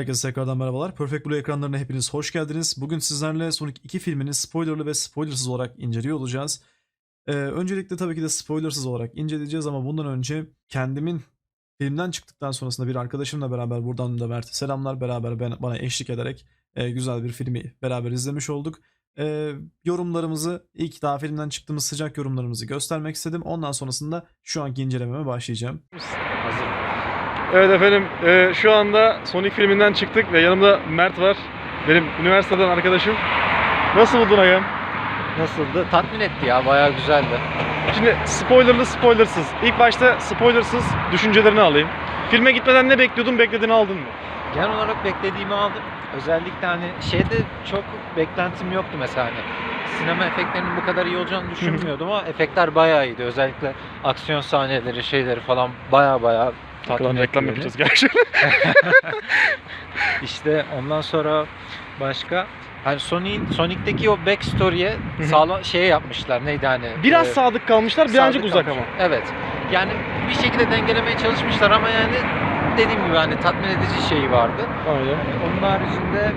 Herkese tekrardan merhabalar. Perfect Blue ekranlarına hepiniz hoş geldiniz. Bugün sizlerle Sonic 2 filmini spoilerlı ve spoilersız olarak inceliyor olacağız. Ee, öncelikle tabii ki de spoilersız olarak inceleyeceğiz ama bundan önce kendimin filmden çıktıktan sonrasında bir arkadaşımla beraber buradan da Mert'e selamlar beraber ben, bana eşlik ederek e, güzel bir filmi beraber izlemiş olduk. E, yorumlarımızı ilk daha filmden çıktığımız sıcak yorumlarımızı göstermek istedim. Ondan sonrasında şu anki incelememe başlayacağım. Evet efendim e, şu anda Sonic filminden çıktık ve yanımda Mert var. Benim üniversiteden arkadaşım. Nasıl buldun Agam? Nasıldı? Tatmin etti ya. Bayağı güzeldi. Şimdi spoilerlı spoilersız. İlk başta spoilersız düşüncelerini alayım. Filme gitmeden ne bekliyordun beklediğini aldın mı? Genel olarak beklediğimi aldım. Özellikle hani şeyde çok beklentim yoktu mesela hani. Sinema efektlerinin bu kadar iyi olacağını düşünmüyordum ama efektler bayağı iyiydi. Özellikle aksiyon sahneleri, şeyleri falan bayağı bayağı tatmin reklam yapacağız gerçekten. İşte ondan sonra başka hani Sonic'in Sonic'teki o backstory'e sağlam şey yapmışlar. Neydi hani? Biraz e, sadık kalmışlar birazcık uzak kalmış. ama. Evet. Yani bir şekilde dengelemeye çalışmışlar ama yani dediğim gibi hani tatmin edici şeyi vardı. Aynen. Yani onun haricinde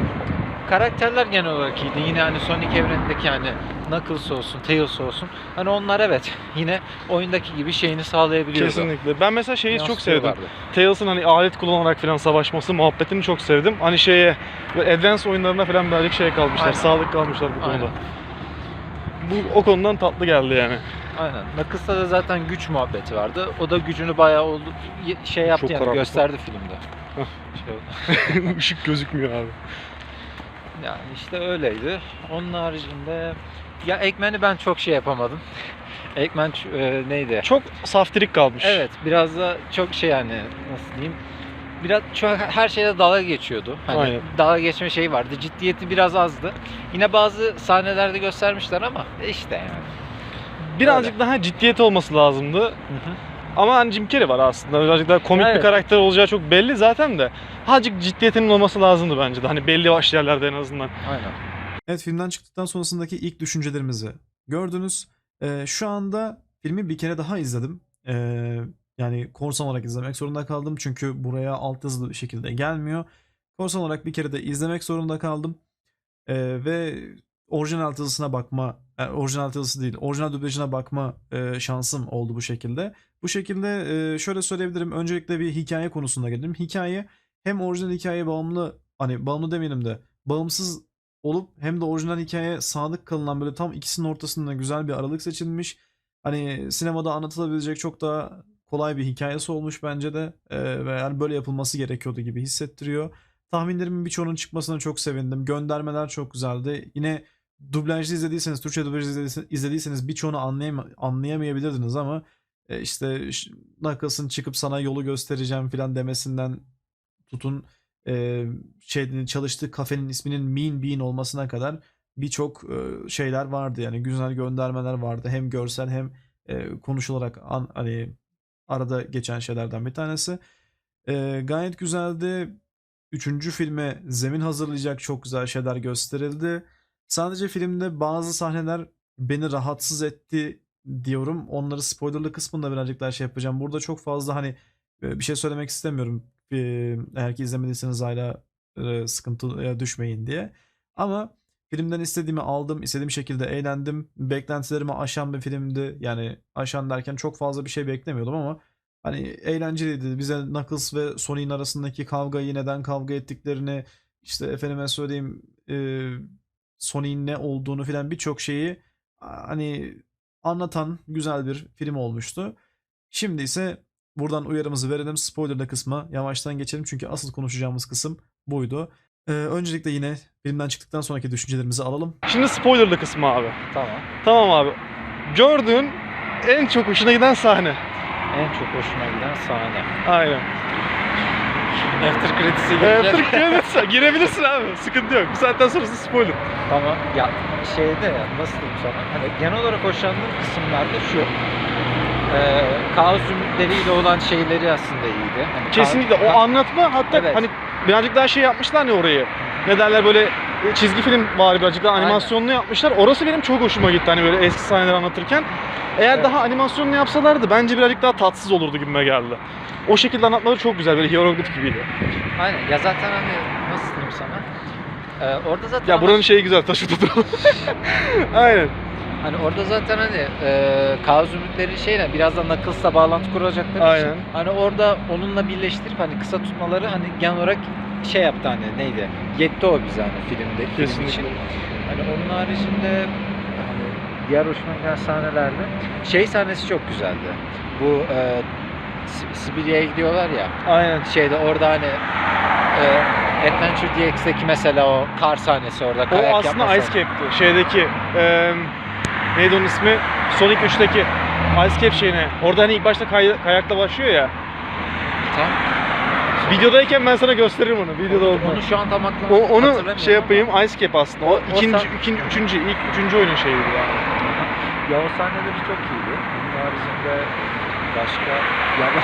karakterler genel olarak iyiydi. Yine hani Sonic evrenindeki hani Knuckles olsun, Tails olsun. Hani onlar evet yine oyundaki gibi şeyini sağlayabiliyordu. Kesinlikle. Ben mesela şeyi çok sevdim. Tails'ın hani alet kullanarak falan savaşması muhabbetini çok sevdim. Hani şeye Advance oyunlarına falan birazcık şey kalmışlar. Aynen. Sadık kalmışlar bu konuda. Aynen. Bu o konudan tatlı geldi yani. Aynen. Knuckles'ta da zaten güç muhabbeti vardı. O da gücünü bayağı oldu şey yaptı Çok yani karanlık. gösterdi filmde. Şey. Işık gözükmüyor abi. Yani işte öyleydi. Onun haricinde ya Eggman'i ben çok şey yapamadım. Ç- e, neydi? Çok saftirik kalmış. Evet, biraz da çok şey yani nasıl diyeyim? Biraz çok her şeyde dalga geçiyordu. Hani Aynen. dalga geçme şeyi vardı. Ciddiyeti biraz azdı. Yine bazı sahnelerde göstermişler ama işte yani. Birazcık daha ciddiyet olması lazımdı. Ama hani Jim Carrey var aslında. Birazcık daha komik bir Evet. karakter olacağı çok belli zaten de. Azıcık ciddiyetinin olması lazımdı bence de. Hani belli başlı yerlerde en azından. Aynen. Evet filmden çıktıktan sonrasındaki ilk düşüncelerimizi gördünüz. Ee, şu anda filmi bir kere daha izledim. Ee, yani korsan olarak izlemek zorunda kaldım. Çünkü buraya alt yazılı bir şekilde gelmiyor. Korsan olarak bir kere de izlemek zorunda kaldım. Ee, ve orijinal alt yazısına bakma, yani orijinal yazısı değil, orijinal dublajına bakma e, şansım oldu bu şekilde. Bu şekilde e, şöyle söyleyebilirim. Öncelikle bir hikaye konusunda gelelim. Hikaye hem orijinal hikayeye bağımlı, hani bağımlı demeyelim de bağımsız olup hem de orijinal hikayeye sadık kalınan böyle tam ikisinin ortasında güzel bir aralık seçilmiş. Hani sinemada anlatılabilecek çok daha kolay bir hikayesi olmuş bence de Ee, ve yani böyle yapılması gerekiyordu gibi hissettiriyor. Tahminlerimin birçoğunun çıkmasına çok sevindim. Göndermeler çok güzeldi. Yine dublajlı izlediyseniz, Türkçe dublajlı izlediyseniz, birçoğunu anlayam anlayamayabilirdiniz ama e, işte Knuckles'ın çıkıp sana yolu göstereceğim falan demesinden tutun e, şeyin çalıştığı kafenin isminin Mean Bean olmasına kadar birçok e, şeyler vardı yani güzel göndermeler vardı hem görsel hem e, konuşularak an, hani arada geçen şeylerden bir tanesi. E, gayet güzeldi. Üçüncü filme zemin hazırlayacak çok güzel şeyler gösterildi. Sadece filmde bazı sahneler beni rahatsız etti diyorum. Onları spoilerlı kısmında birazcık daha şey yapacağım. Burada çok fazla hani e, bir şey söylemek istemiyorum. E, Eğer ki izlemediyseniz hala e, sıkıntıya düşmeyin diye. Ama filmden istediğimi aldım. istediğim şekilde eğlendim. Beklentilerimi aşan bir filmdi. Yani aşan derken çok fazla bir şey beklemiyordum ama hani eğlenceliydi. Bize Knuckles ve Sonic'in arasındaki kavgayı neden kavga ettiklerini işte efendime söyleyeyim e, Sonic'in ne olduğunu filan birçok şeyi hani anlatan güzel bir film olmuştu. Şimdi ise buradan uyarımızı verelim. Spoilerlı kısma yavaştan geçelim çünkü asıl konuşacağımız kısım buydu. Ee, öncelikle yine filmden çıktıktan sonraki düşüncelerimizi alalım. Şimdi spoilerlı kısmı abi. Tamam. Tamam abi. Gördüğün en çok hoşuna giden sahne. En çok hoşuma giden sahne. Aynen. After credits'e Ee, gireceğiz. Türk Credits- girebilirsin abi. Sıkıntı yok. Bu saatten sonrası spoiler. Tamam. Ya şeyde ya nasıl diyeyim sana? Hani genel olarak hoşlandığım kısımlarda şu. Ee, kaos zümrütleriyle olan şeyleri aslında iyiydi. Hani Kesinlikle o anlatma hatta Evet. hani birazcık daha şey yapmışlar ya orayı. Ne derler böyle e, çizgi film var birazcık daha animasyonlu yapmışlar. Orası benim çok hoşuma gitti hani böyle eski sahneleri anlatırken. Eğer Evet. daha animasyonlu yapsalardı bence birazcık daha tatsız olurdu gibime geldi. O şekilde anlatmaları çok güzel böyle hieroglif gibiydi. Aynen. Ya zaten hani nasıl diyeyim sana? Ee, orada zaten Ya buranın şeyi güzel taşı tutalım. Aynen. Hani orada zaten hani e, Kaos Ümitlerin şeyle biraz da Knuckles'la bağlantı kuracakları Aynen. için hani orada onunla birleştirip hani kısa tutmaları hani genel olarak şey yaptı hani neydi? Yetti o bize hani filmde film Kesinlikle. için. Hani onun haricinde hani diğer hoşuma giden sahnelerde şey sahnesi çok güzeldi. Bu e, Si- Sibirya'ya gidiyorlar ya Aynen. şeyde orada hani e, Adventure DX'deki mesela o kar sahnesi orada O kayak aslında Ice sahnesi. Cap'ti. Şeydeki eee neydi onun ismi? Sonic 3'teki Ice Cap şeyine. Orada hani ilk başta kay- kayakla başlıyor ya. Tam. Videodayken ben sana gösteririm onu. Videoda olduğunu. Onu şu an tam aklıma O, onu şey yapayım ama- Ice Cap aslında. O, O- ikinci, sa- ikinci, üçüncü, ilk üçüncü oyunun şeyiydi yani. Ya o sahneleri çok iyiydi. Bunun haricinde başka yavaş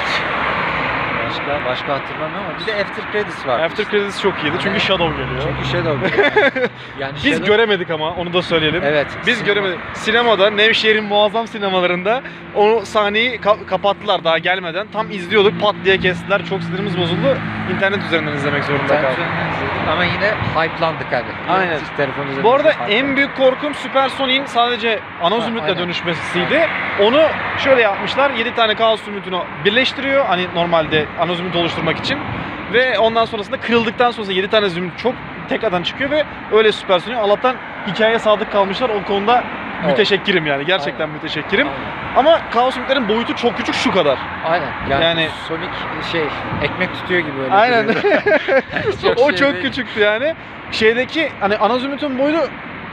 başka başka hatırlamıyorum ama bir de After Credits var. After Credits çok iyiydi çünkü Evet. Shadow geliyor. Çünkü Shadow geliyor. Yani Biz Shadow- göremedik ama onu da söyleyelim. Evet. Biz sinema- göremedik. Sinemada, Nevşehir'in muazzam sinemalarında o sahneyi ka- kapattılar daha gelmeden. Tam izliyorduk, pat diye kestiler. Çok sinirimiz bozuldu. İnternet üzerinden izlemek zorunda kaldık. Ama yine hype'landık hani. Aynen. Hiç telefon Bu arada en büyük korkum Süper Sonic'in sadece ana zümrütle dönüşmesiydi. Onu şöyle yapmışlar. 7 tane kaos zümrütünü birleştiriyor. Hani normalde ana zümrüt oluşturmak için. Ve ondan sonrasında kırıldıktan sonra 7 tane zümrüt çok tekrardan çıkıyor ve öyle Süper Sonic. Allah'tan hikayeye sadık kalmışlar. O konuda Evet. müteşekkirim yani. Gerçekten Aynen. müteşekkirim. Aynen. Ama kaos zümrütlerin boyutu çok küçük şu kadar. Aynen. Yani, Yani- Sonic şey ekmek tutuyor gibi öyle. Aynen. duruyor. o şey çok değil. küçüktü yani. Şeydeki hani ana zümrütün boyu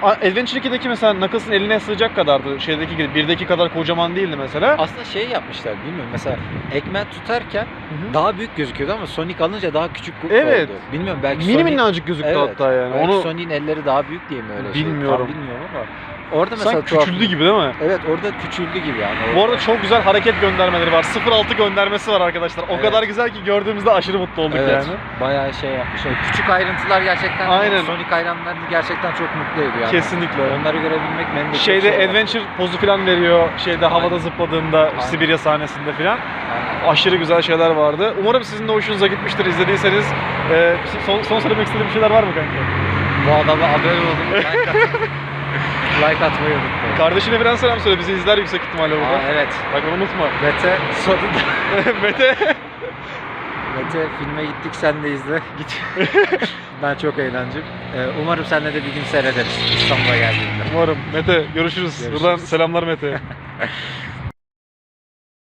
Adventure 2'deki mesela Knuckles'ın eline sığacak kadardı. Şeydeki gibi birdeki kadar kocaman değildi mesela. Aslında şey yapmışlar bilmiyorum mesela Eggman tutarken hı. daha büyük gözüküyordu ama Sonic alınca daha küçük oldu. Evet. Bilmiyorum belki Mini Sonic- minnacık gözüktü Evet, hatta yani. belki Onu Sonic'in elleri daha büyük diye mi öyle şey? Bilmiyorum. Tam bilmiyorum ama orada mesela sanki tuhaf- küçüldü gibi değil mi? Evet orada küçüldü gibi yani. Bu arada çok güzel hareket göndermeleri var. 06 göndermesi var arkadaşlar. O Evet. kadar güzel ki gördüğümüzde aşırı mutlu olduk evet, yani. Bayağı şey yapmış. O küçük ayrıntılar gerçekten Aynen. Sonic hayranlarını gerçekten çok mutlu ediyor yani. Kesinlikle. Onları görebilmek benim de Şeyde şey adventure pozu falan veriyor. Şeyde havada Aynen. zıpladığında Aynen. Sibirya sahnesinde falan. Aynen. Aşırı güzel şeyler vardı. Umarım sizin de hoşunuza gitmiştir izlediyseniz. Ee, son, son söylemek istediğim şeyler var mı kanka? Bu adama abone olun. Like atmayı unutmayın. Kardeşine falan selam söyle. Bizi izler yüksek ihtimalle Aa, burada. evet. Bak onu unutma. Mete sonunda Mete. Mete filme gittik sen de izle. Git. ben çok eğlendim. Ee, umarım seninle de bir gün seyrederiz İstanbul'a geldiğinde. Umarım. Mete görüşürüz. Görüşürüz. Buradan selamlar Mete.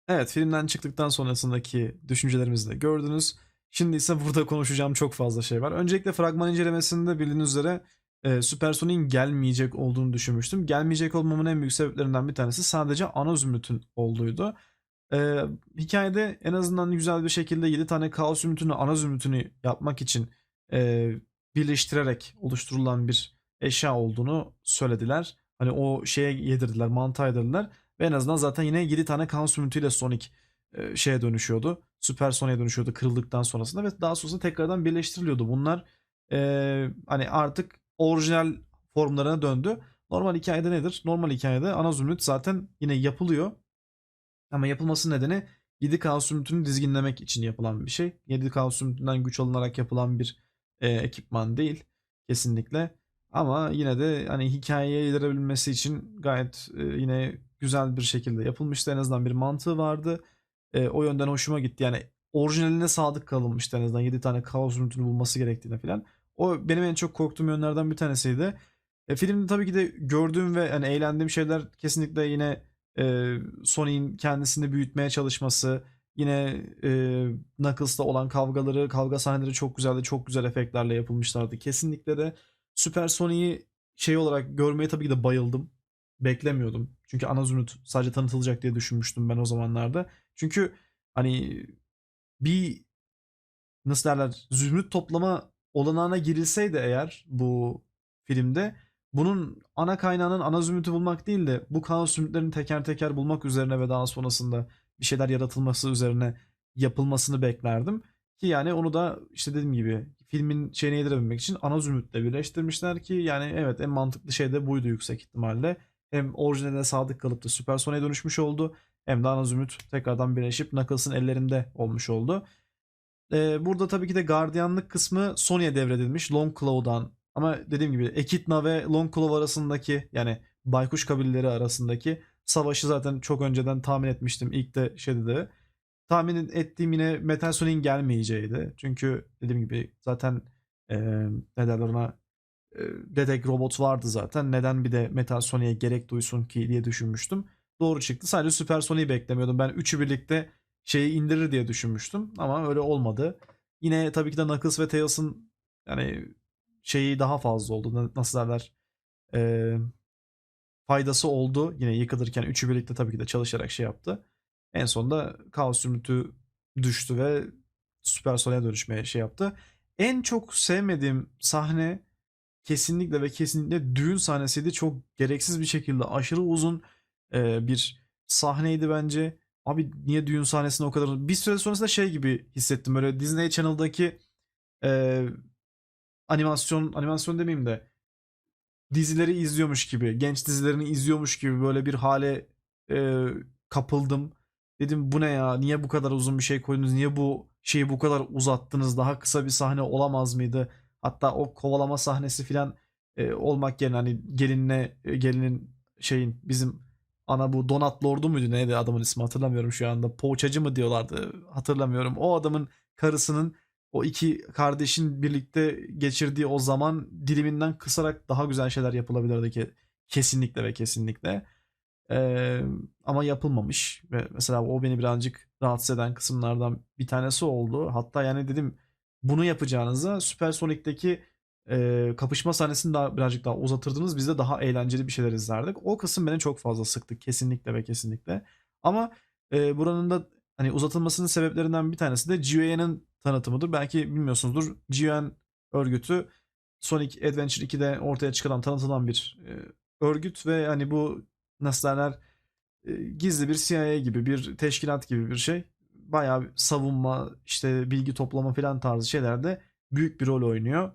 Evet filmden çıktıktan sonrasındaki düşüncelerimizi de gördünüz. Şimdi ise burada konuşacağım çok fazla şey var. Öncelikle fragman incelemesinde bildiğiniz üzere e, Supersonic'in gelmeyecek olduğunu düşünmüştüm. Gelmeyecek olmamın en büyük sebeplerinden bir tanesi sadece ana zümrütün olduğuydu. E, hikayede en azından güzel bir şekilde 7 tane kaos zümrütünü ana zümrütünü yapmak için e, birleştirerek oluşturulan bir eşya olduğunu söylediler. Hani o şeye yedirdiler, mantığa yedirdiler. Ve en azından zaten yine 7 tane kaos zümrütüyle Sonic e, şeye dönüşüyordu. Süper Sonic'e dönüşüyordu kırıldıktan sonrasında ve daha sonrasında tekrardan birleştiriliyordu. Bunlar e, hani artık orijinal formlarına döndü. Normal hikayede nedir? Normal hikayede ana zümrüt zaten yine yapılıyor. Ama yapılması nedeni 7 kaos zümrütünü dizginlemek için yapılan bir şey. 7 kaos zümrütünden güç alınarak yapılan bir e, ekipman değil kesinlikle. Ama yine de hani hikayeye yedirebilmesi için gayet e, yine güzel bir şekilde yapılmıştı. En azından bir mantığı vardı. E, o yönden hoşuma gitti. Yani orijinaline sadık kalınmıştı en azından 7 tane kaos zümrütünü bulması gerektiğine falan. O benim en çok korktuğum yönlerden bir tanesiydi. E, filmde tabii ki de gördüğüm ve hani eğlendiğim şeyler kesinlikle yine e, Sony'in kendisini büyütmeye çalışması, yine e, Knuckles'la olan kavgaları, kavga sahneleri çok güzeldi. Çok güzel efektlerle yapılmışlardı. Kesinlikle de Süper Sonic'i şey olarak görmeye tabii ki de bayıldım. Beklemiyordum. Çünkü ana sadece tanıtılacak diye düşünmüştüm ben o zamanlarda. Çünkü hani bir nasıl derler zümrüt toplama olanağına girilseydi eğer bu filmde bunun ana kaynağının ana zümrütü bulmak değil de bu kaos zümrütlerini teker teker bulmak üzerine ve daha sonrasında bir şeyler yaratılması üzerine yapılmasını beklerdim. Ki yani onu da işte dediğim gibi filmin şeyini yedirebilmek için ana zümrütle birleştirmişler ki yani evet en mantıklı şey de buydu yüksek ihtimalle. Hem orijinaline sadık kalıp da Süper Sonic'e dönüşmüş oldu. Hem de ana zümrüt tekrardan birleşip Knuckles'ın ellerinde olmuş oldu. Ee, burada tabii ki de gardiyanlık kısmı Sony'e devredilmiş Long Claw'dan. Ama dediğim gibi Echidna ve Long Claw arasındaki yani baykuş kabileleri arasındaki savaşı zaten çok önceden tahmin etmiştim. İlk de şeyde de tahmin ettiğim yine Metal Sonic'in gelmeyeceğiydi. Çünkü dediğim gibi zaten e, ne derler ona e, Dedek robot vardı zaten. Neden bir de Metal Sonic'e gerek duysun ki diye düşünmüştüm. Doğru çıktı. Sadece Süper Sonic'i beklemiyordum. Ben üçü birlikte şeyi indirir diye düşünmüştüm ama öyle olmadı. Yine tabii ki de Knuckles ve Tails'ın yani şeyi daha fazla oldu. Na- Nasıl derler? Ee, faydası oldu. Yine yıkılırken üçü birlikte tabii ki de çalışarak şey yaptı. En sonunda Kaos Zümrüt'ü düştü ve Süper Sonic'e dönüşmeye şey yaptı. En çok sevmediğim sahne kesinlikle ve kesinlikle düğün sahnesiydi. Çok gereksiz bir şekilde aşırı uzun e, bir sahneydi bence. Abi niye düğün sahnesine o kadar... Bir süre sonrasında şey gibi hissettim. Böyle Disney Channel'daki e, animasyon, animasyon demeyeyim de dizileri izliyormuş gibi, genç dizilerini izliyormuş gibi böyle bir hale e, kapıldım. Dedim bu ne ya? Niye bu kadar uzun bir şey koydunuz? Niye bu şeyi bu kadar uzattınız? Daha kısa bir sahne olamaz mıydı? Hatta o kovalama sahnesi falan e, olmak yerine hani gelinle e, gelinin şeyin bizim ana bu Donat Lord'u muydu neydi adamın ismi hatırlamıyorum şu anda. Poğaçacı mı diyorlardı hatırlamıyorum. O adamın karısının o iki kardeşin birlikte geçirdiği o zaman diliminden kısarak daha güzel şeyler yapılabilirdi ki kesinlikle ve kesinlikle. Ee, ama yapılmamış ve mesela o beni birazcık rahatsız eden kısımlardan bir tanesi oldu. Hatta yani dedim bunu yapacağınıza Super Sonic'teki e, kapışma sahnesini daha birazcık daha uzatırdınız. Biz de daha eğlenceli bir şeyler izlerdik. O kısım beni çok fazla sıktı kesinlikle ve kesinlikle. Ama e, buranın da hani uzatılmasının sebeplerinden bir tanesi de GUI'nin tanıtımıdır. Belki bilmiyorsunuzdur. GUI örgütü Sonic Adventure 2'de ortaya çıkarılan tanıtılan bir e, örgüt ve hani bu nasıl derler e, gizli bir CIA gibi bir teşkilat gibi bir şey. Bayağı savunma işte bilgi toplama falan tarzı şeylerde büyük bir rol oynuyor.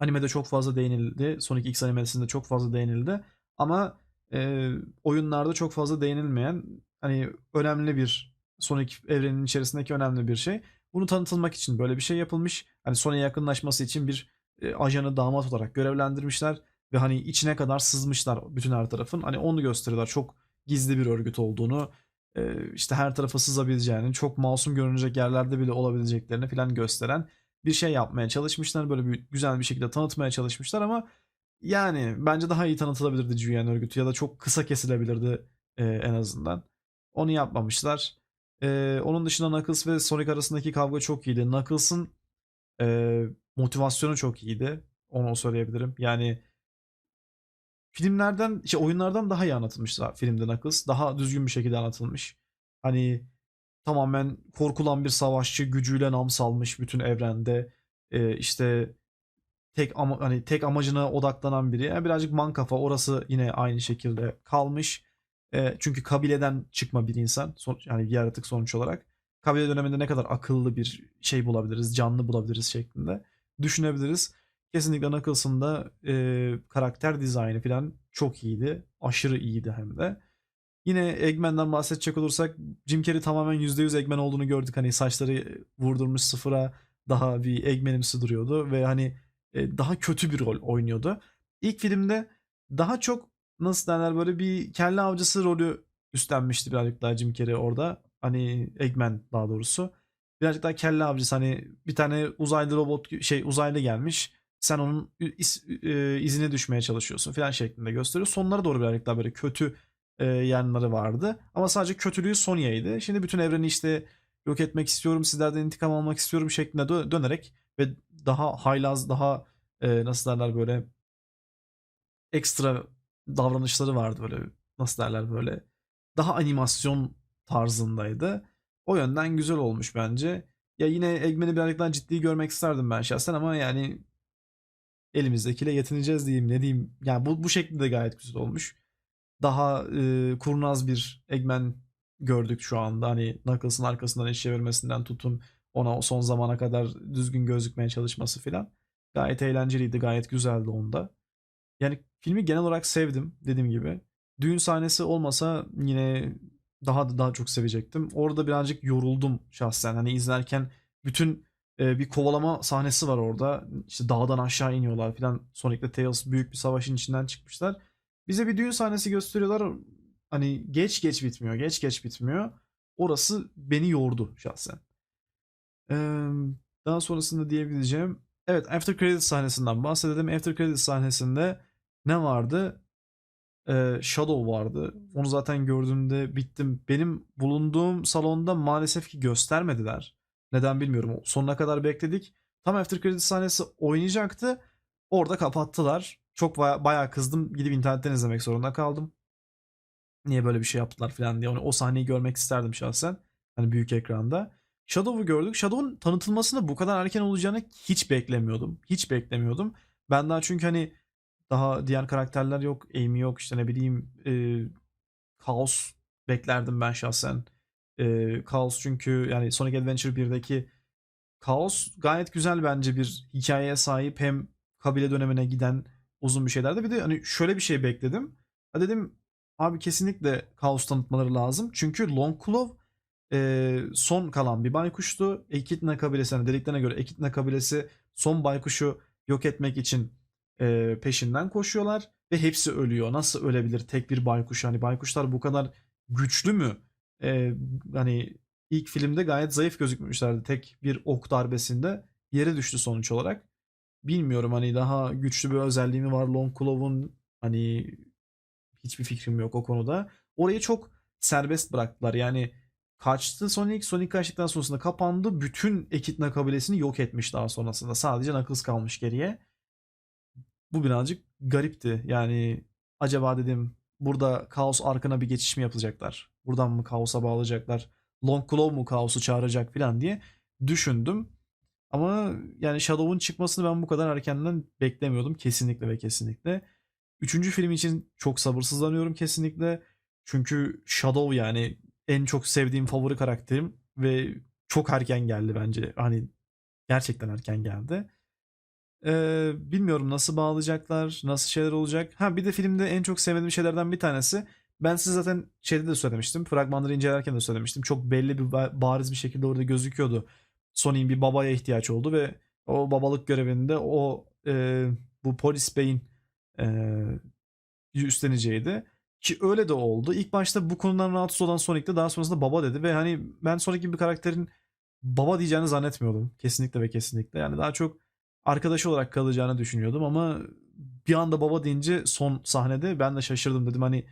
Animede çok fazla değinildi. Sonic X animesinde çok fazla değinildi. Ama e, oyunlarda çok fazla değinilmeyen hani önemli bir Sonic evreninin içerisindeki önemli bir şey. Bunu tanıtılmak için böyle bir şey yapılmış. Hani Sonic'e yakınlaşması için bir e, ajanı damat olarak görevlendirmişler ve hani içine kadar sızmışlar bütün her tarafın. Hani onu gösteriyorlar. Çok gizli bir örgüt olduğunu, e, işte her tarafa sızabileceğini, çok masum görünecek yerlerde bile olabileceklerini falan gösteren bir şey yapmaya çalışmışlar. Böyle bir güzel bir şekilde tanıtmaya çalışmışlar ama yani bence daha iyi tanıtılabilirdi GUN örgütü ya da çok kısa kesilebilirdi e, en azından. Onu yapmamışlar. E, onun dışında Knuckles ve Sonic arasındaki kavga çok iyiydi. Knuckles'ın e, motivasyonu çok iyiydi. Onu söyleyebilirim. Yani filmlerden, şey oyunlardan daha iyi anlatılmışlar filmde Knuckles. Daha düzgün bir şekilde anlatılmış. Hani tamamen korkulan bir savaşçı gücüyle nam salmış bütün evrende. Ee, işte tek ama hani tek amacına odaklanan biri. Yani birazcık man kafa orası yine aynı şekilde kalmış. Ee, çünkü kabileden çıkma bir insan. Son, yani yaratık sonuç olarak. Kabile döneminde ne kadar akıllı bir şey bulabiliriz, canlı bulabiliriz şeklinde düşünebiliriz. Kesinlikle Knuckles'ın da e, karakter dizaynı falan çok iyiydi. Aşırı iyiydi hem de. Yine Eggman'dan bahsedecek olursak Jim Carrey tamamen %100 Eggman olduğunu gördük. Hani saçları vurdurmuş sıfıra daha bir Eggman'imsi duruyordu ve hani e, daha kötü bir rol oynuyordu. İlk filmde daha çok nasıl derler böyle bir kelle avcısı rolü üstlenmişti birazcık daha Jim Carrey orada. Hani Eggman daha doğrusu. Birazcık daha kelle avcısı hani bir tane uzaylı robot şey uzaylı gelmiş. Sen onun iz, e, izine düşmeye çalışıyorsun falan şeklinde gösteriyor. Sonlara doğru birazcık daha böyle kötü e, yanları vardı. Ama sadece kötülüğü Sonya'ydı. Şimdi bütün evreni işte yok etmek istiyorum, sizlerden intikam almak istiyorum şeklinde dö- dönerek ve daha haylaz, daha e, nasıl derler böyle ekstra davranışları vardı böyle nasıl derler böyle daha animasyon tarzındaydı. O yönden güzel olmuş bence. Ya yine Eggman'i birazcık daha ciddi görmek isterdim ben şahsen ama yani elimizdekiyle yetineceğiz diyeyim ne diyeyim. Yani bu, bu şekilde gayet güzel olmuş. Daha e, kurnaz bir Eggman gördük şu anda. Hani Knuckles'ın arkasından iş çevirmesinden tutun Ona o son zamana kadar düzgün gözükmeye çalışması filan. Gayet eğlenceliydi, gayet güzeldi onda. Yani filmi genel olarak sevdim dediğim gibi. Düğün sahnesi olmasa yine daha daha çok sevecektim. Orada birazcık yoruldum şahsen. Hani izlerken bütün e, bir kovalama sahnesi var orada. İşte dağdan aşağı iniyorlar filan. Sonic'le Tails büyük bir savaşın içinden çıkmışlar. Bize bir düğün sahnesi gösteriyorlar. Hani geç geç bitmiyor. Geç geç bitmiyor. Orası beni yordu şahsen. Ee, daha sonrasında diyebileceğim. Evet After Credits sahnesinden bahsedelim. After Credits sahnesinde ne vardı? Ee, Shadow vardı. Onu zaten gördüğümde bittim. Benim bulunduğum salonda maalesef ki göstermediler. Neden bilmiyorum. Sonuna kadar bekledik. Tam After Credits sahnesi oynayacaktı. Orada kapattılar. Çok baya- bayağı kızdım. Gidip internetten izlemek zorunda kaldım. Niye böyle bir şey yaptılar falan diye. Onu, o sahneyi görmek isterdim şahsen. Hani büyük ekranda. Shadow'u gördük. Shadow'un tanıtılmasını bu kadar erken olacağını hiç beklemiyordum. Hiç beklemiyordum. Ben daha çünkü hani daha diğer karakterler yok. Amy yok işte ne bileyim e, Chaos beklerdim ben şahsen. E, Chaos çünkü yani Sonic Adventure 1'deki Chaos gayet güzel bence bir hikayeye sahip hem kabile dönemine giden uzun bir şeylerdi. Bir de hani şöyle bir şey bekledim. Ha dedim abi kesinlikle Chaos tanıtmaları lazım. Çünkü Long Claw e, son kalan bir baykuştu. Ekidna kabilesi hani dediklerine göre Ekidna kabilesi son baykuşu yok etmek için e, peşinden koşuyorlar ve hepsi ölüyor. Nasıl ölebilir tek bir baykuş? Hani baykuşlar bu kadar güçlü mü? E, hani ilk filmde gayet zayıf gözükmüşlerdi. Tek bir ok darbesinde yere düştü sonuç olarak. Bilmiyorum hani daha güçlü bir özelliği mi var Long Claw'un hani hiçbir fikrim yok o konuda. Orayı çok serbest bıraktılar. Yani kaçtı Sonic. Sonic kaçtıktan sonrasında kapandı. Bütün Ekidna kabilesini yok etmiş daha sonrasında. Sadece Knuckles kalmış geriye. Bu birazcık garipti. Yani acaba dedim burada Kaos arkana bir geçiş mi yapacaklar? Buradan mı Kaos'a bağlayacaklar? Long Claw mu Kaos'u çağıracak falan diye düşündüm. Ama yani Shadow'un çıkmasını ben bu kadar erkenden beklemiyordum. Kesinlikle ve kesinlikle. Üçüncü film için çok sabırsızlanıyorum kesinlikle. Çünkü Shadow yani en çok sevdiğim favori karakterim ve çok erken geldi bence. Hani gerçekten erken geldi. Ee, bilmiyorum nasıl bağlayacaklar, nasıl şeyler olacak. Ha bir de filmde en çok sevdiğim şeylerden bir tanesi. Ben size zaten şeyde de söylemiştim. Fragmanları incelerken de söylemiştim. Çok belli bir ba- bariz bir şekilde orada gözüküyordu. Sonic'in bir babaya ihtiyaç oldu ve o babalık görevinde o e, bu polis beyin e, üstleneceğiydi. Ki öyle de oldu. İlk başta bu konudan rahatsız olan Sonic de daha sonrasında baba dedi ve hani ben Sonic gibi bir karakterin baba diyeceğini zannetmiyordum. Kesinlikle ve kesinlikle. Yani daha çok arkadaşı olarak kalacağını düşünüyordum ama bir anda baba deyince son sahnede ben de şaşırdım dedim hani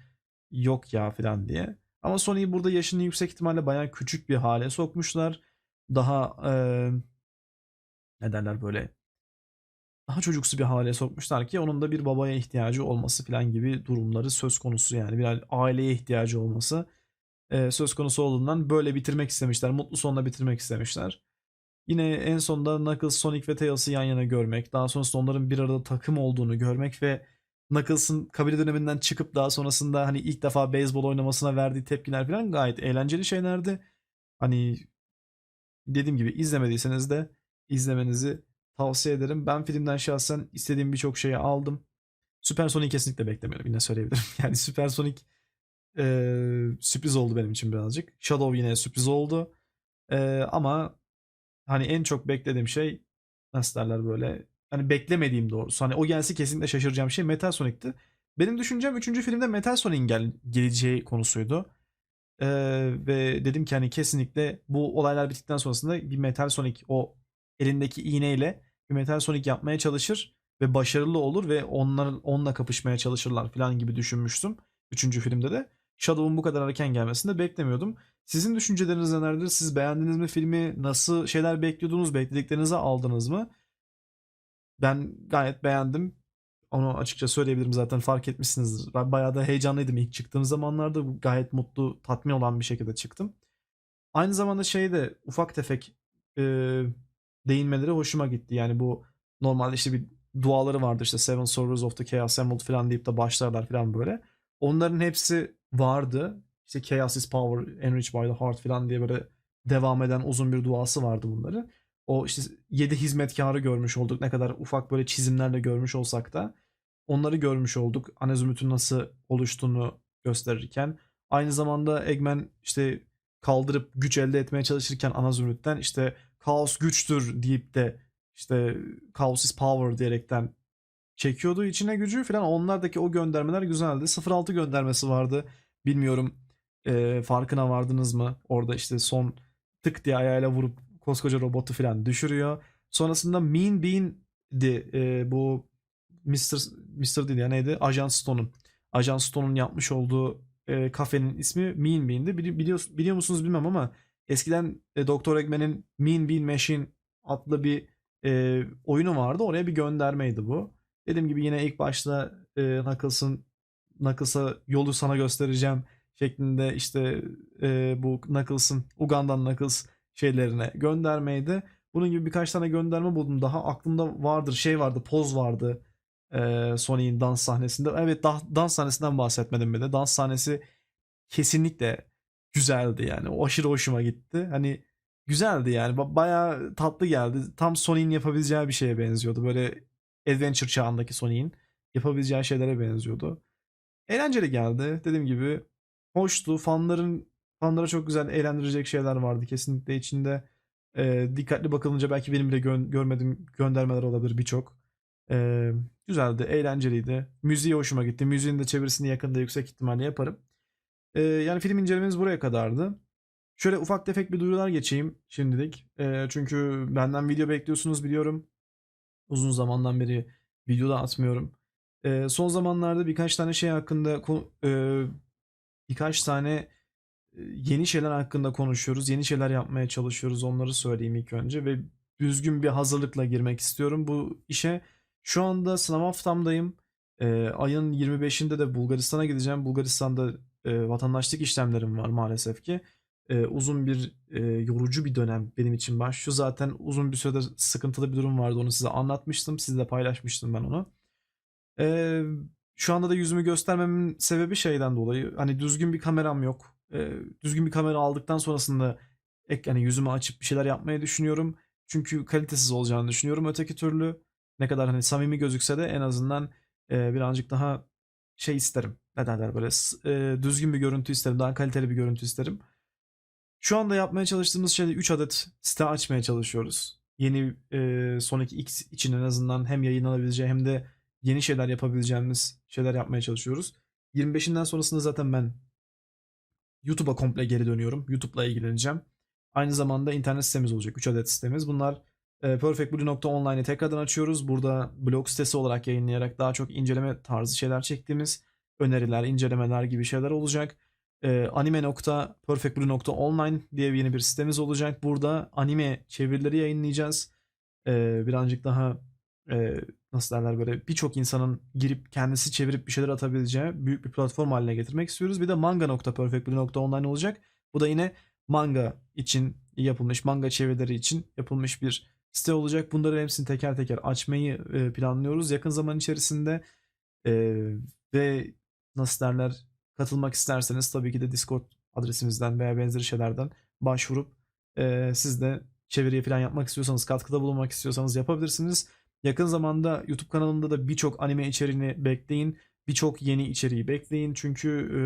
yok ya falan diye. Ama Sonic'i burada yaşını yüksek ihtimalle bayağı küçük bir hale sokmuşlar. Daha eee ne derler böyle daha çocuksu bir hale sokmuşlar ki onun da bir babaya ihtiyacı olması falan gibi durumları söz konusu yani bir aileye ihtiyacı olması e, söz konusu olduğundan böyle bitirmek istemişler. Mutlu sonla bitirmek istemişler. Yine en sonunda Knuckles, Sonic ve Tails'ı yan yana görmek, daha sonrasında onların bir arada takım olduğunu görmek ve Knuckles'ın kabile döneminden çıkıp daha sonrasında hani ilk defa beyzbol oynamasına verdiği tepkiler falan gayet eğlenceli şeylerdi. Hani dediğim gibi izlemediyseniz de izlemenizi tavsiye ederim. Ben filmden şahsen istediğim birçok şeyi aldım. Süper Sonic kesinlikle beklemiyorum yine söyleyebilirim. Yani Süper Sonic eee, sürpriz oldu benim için birazcık. Shadow yine sürpriz oldu. Eee, ama hani en çok beklediğim şey nasıl derler böyle hani beklemediğim doğrusu. Hani o gelse kesinlikle şaşıracağım şey Metal Sonic'ti. Benim düşüncem 3. filmde Metal Sonic'in gel geleceği konusuydu. Eee, ve dedim ki hani kesinlikle bu olaylar bittikten sonrasında bir Metal Sonic o elindeki iğneyle bir Metal Sonic yapmaya çalışır ve başarılı olur ve onlar onunla kapışmaya çalışırlar falan gibi düşünmüştüm. Üçüncü filmde de. Shadow'un bu kadar erken gelmesini de beklemiyordum. Sizin düşünceleriniz nelerdir? Siz beğendiniz mi filmi? Nasıl şeyler bekliyordunuz? Beklediklerinizi aldınız mı? Ben gayet beğendim. Onu açıkça söyleyebilirim zaten fark etmişsinizdir. Ben bayağı da heyecanlıydım ilk çıktığım zamanlarda. Gayet mutlu, tatmin olan bir şekilde çıktım. Aynı zamanda şeyde ufak tefek e, değinmeleri hoşuma gitti. Yani bu normalde işte bir duaları vardır işte Seven Sorrows of the Chaos Emerald falan deyip de başlarlar falan böyle. Onların hepsi vardı. İşte Chaos is Power, Enriched by the Heart falan diye böyle devam eden uzun bir duası vardı bunları. O işte 7 hizmetkarı görmüş olduk. Ne kadar ufak böyle çizimlerle görmüş olsak da onları görmüş olduk. Anezümit'ün nasıl oluştuğunu gösterirken. Aynı zamanda Eggman işte kaldırıp güç elde etmeye çalışırken Anazümit'ten işte kaos güçtür deyip de işte chaos is power diyerekten çekiyordu içine gücü falan. Onlardaki o göndermeler güzeldi. 06 göndermesi vardı. Bilmiyorum e, farkına vardınız mı? Orada işte son tık diye ayağıyla vurup koskoca robotu falan düşürüyor. Sonrasında Mean Bean'di e, bu Mr. Mr. değil ya neydi? Ajan Stone'un. Ajan Stone'un yapmış olduğu e, kafenin ismi Mean Bean'di. Bili- biliyor, biliyor musunuz bilmem ama eskiden e, Dr. Eggman'in Mean Bean Machine adlı bir e, oyunu vardı. Oraya bir göndermeydi bu. Dediğim gibi yine ilk başta e, Knuckles'ın Knuckles'a yolu sana göstereceğim şeklinde işte e, bu Knuckles'ın Ugandan Knuckles şeylerine göndermeydi. Bunun gibi birkaç tane gönderme buldum. Daha aklımda vardır şey vardı poz vardı e, Sony'in dans sahnesinde. Evet da- dans sahnesinden bahsetmedim bile. Dans sahnesi kesinlikle güzeldi yani. O aşırı hoşuma gitti. Hani güzeldi yani. Ba- Bayağı tatlı geldi. Tam Sony'in yapabileceği bir şeye benziyordu. Böyle adventure çağındaki Sony'in yapabileceği şeylere benziyordu. Eğlenceli geldi. Dediğim gibi hoştu. Fanların fanlara çok güzel eğlendirecek şeyler vardı kesinlikle içinde. Ee, dikkatli bakılınca belki benim bile gö- görmediğim göndermeler olabilir birçok. Ee, güzeldi, eğlenceliydi. Müziği hoşuma gitti. Müziğin de çevirisini yakında yüksek ihtimalle yaparım. Ee, yani film incelememiz buraya kadardı. Şöyle ufak tefek bir duyurular geçeyim şimdilik. Ee, çünkü benden video bekliyorsunuz biliyorum. Uzun zamandan beri video da atmıyorum. Ee, son zamanlarda birkaç tane şey hakkında e, birkaç tane e, yeni şeyler hakkında konuşuyoruz. Yeni şeyler yapmaya çalışıyoruz. Onları söyleyeyim ilk önce ve düzgün bir hazırlıkla girmek istiyorum bu işe. Şu anda sınav haftamdayım. Ee, ayın 25'inde de Bulgaristan'a gideceğim. Bulgaristan'da e, vatandaşlık işlemlerim var maalesef ki. Ee, uzun bir e, yorucu bir dönem benim için başlıyor. Zaten uzun bir süredir sıkıntılı bir durum vardı. Onu size anlatmıştım. Sizle paylaşmıştım ben onu. Ee, şu anda da yüzümü göstermemin sebebi şeyden dolayı. Hani düzgün bir kameram yok. Ee, düzgün bir kamera aldıktan sonrasında ek, hani yüzümü açıp bir şeyler yapmayı düşünüyorum. Çünkü kalitesiz olacağını düşünüyorum. Öteki türlü ne kadar hani samimi gözükse de en azından e, birazcık daha şey isterim. Ne derler böyle e, düzgün bir görüntü isterim. Daha kaliteli bir görüntü isterim. Şu anda yapmaya çalıştığımız şey de 3 adet site açmaya çalışıyoruz. Yeni e, Sonic X için en azından hem yayınlanabileceği hem de yeni şeyler yapabileceğimiz şeyler yapmaya çalışıyoruz. 25'inden sonrasında zaten ben YouTube'a komple geri dönüyorum. YouTube'la ilgileneceğim. Aynı zamanda internet sitemiz olacak. 3 adet sitemiz. Bunlar e, perfectblue.online'ı tekrardan açıyoruz. Burada blog sitesi olarak yayınlayarak daha çok inceleme tarzı şeyler çektiğimiz öneriler, incelemeler gibi şeyler olacak. E, anime.perfectblue.online diye yeni bir sitemiz olacak. Burada anime çevirileri yayınlayacağız. E, birazcık daha e, nasıl derler böyle birçok insanın girip kendisi çevirip bir şeyler atabileceği büyük bir platform haline getirmek istiyoruz. Bir de manga.perfectblue.online olacak. Bu da yine manga için yapılmış, manga çevirileri için yapılmış bir site olacak. Bunları hepsini teker teker açmayı e, planlıyoruz yakın zaman içerisinde. E, ve nasıl derler katılmak isterseniz tabii ki de Discord adresimizden veya benzeri şeylerden başvurup e, siz de çeviriye falan yapmak istiyorsanız, katkıda bulunmak istiyorsanız yapabilirsiniz. Yakın zamanda YouTube kanalımda da birçok anime içeriğini bekleyin. Birçok yeni içeriği bekleyin. Çünkü e,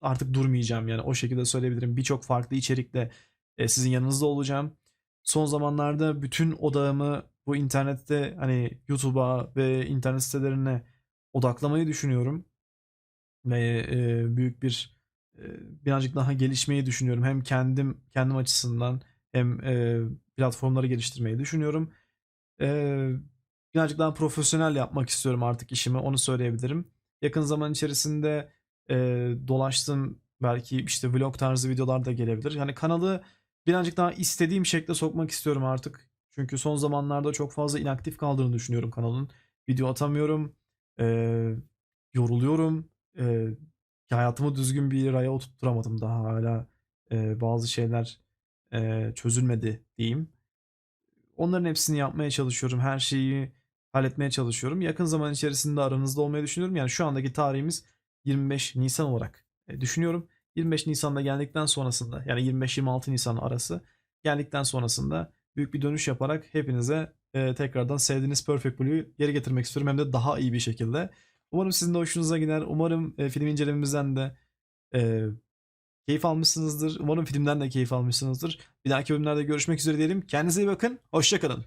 artık durmayacağım yani o şekilde söyleyebilirim. Birçok farklı içerikle e, sizin yanınızda olacağım. Son zamanlarda bütün odağımı bu internette hani YouTube'a ve internet sitelerine odaklamayı düşünüyorum. Ve e, büyük bir e, birazcık daha gelişmeyi düşünüyorum. Hem kendim kendim açısından hem e, platformları geliştirmeyi düşünüyorum. Ee, birazcık daha profesyonel yapmak istiyorum artık işimi onu söyleyebilirim. Yakın zaman içerisinde e, dolaştığım belki işte vlog tarzı videolar da gelebilir. Yani kanalı birazcık daha istediğim şekle sokmak istiyorum artık. Çünkü son zamanlarda çok fazla inaktif kaldığını düşünüyorum kanalın. Video atamıyorum. e, yoruluyorum. E, hayatımı düzgün bir raya oturtturamadım daha hala. e, bazı şeyler e, çözülmedi diyeyim. Onların hepsini yapmaya çalışıyorum. Her şeyi halletmeye çalışıyorum. Yakın zaman içerisinde aranızda olmayı düşünüyorum. Yani şu andaki tarihimiz 25 Nisan olarak e, düşünüyorum. 25 Nisan'da geldikten sonrasında yani 25-26 Nisan arası geldikten sonrasında büyük bir dönüş yaparak hepinize e, tekrardan sevdiğiniz Perfect Blue'yu geri getirmek istiyorum hem de daha iyi bir şekilde. Umarım sizin de hoşunuza gider. Umarım e, film incelememizden de e, keyif almışsınızdır. Umarım filmden de keyif almışsınızdır. Bir dahaki bölümlerde görüşmek üzere diyelim. Kendinize iyi bakın. Hoşçakalın.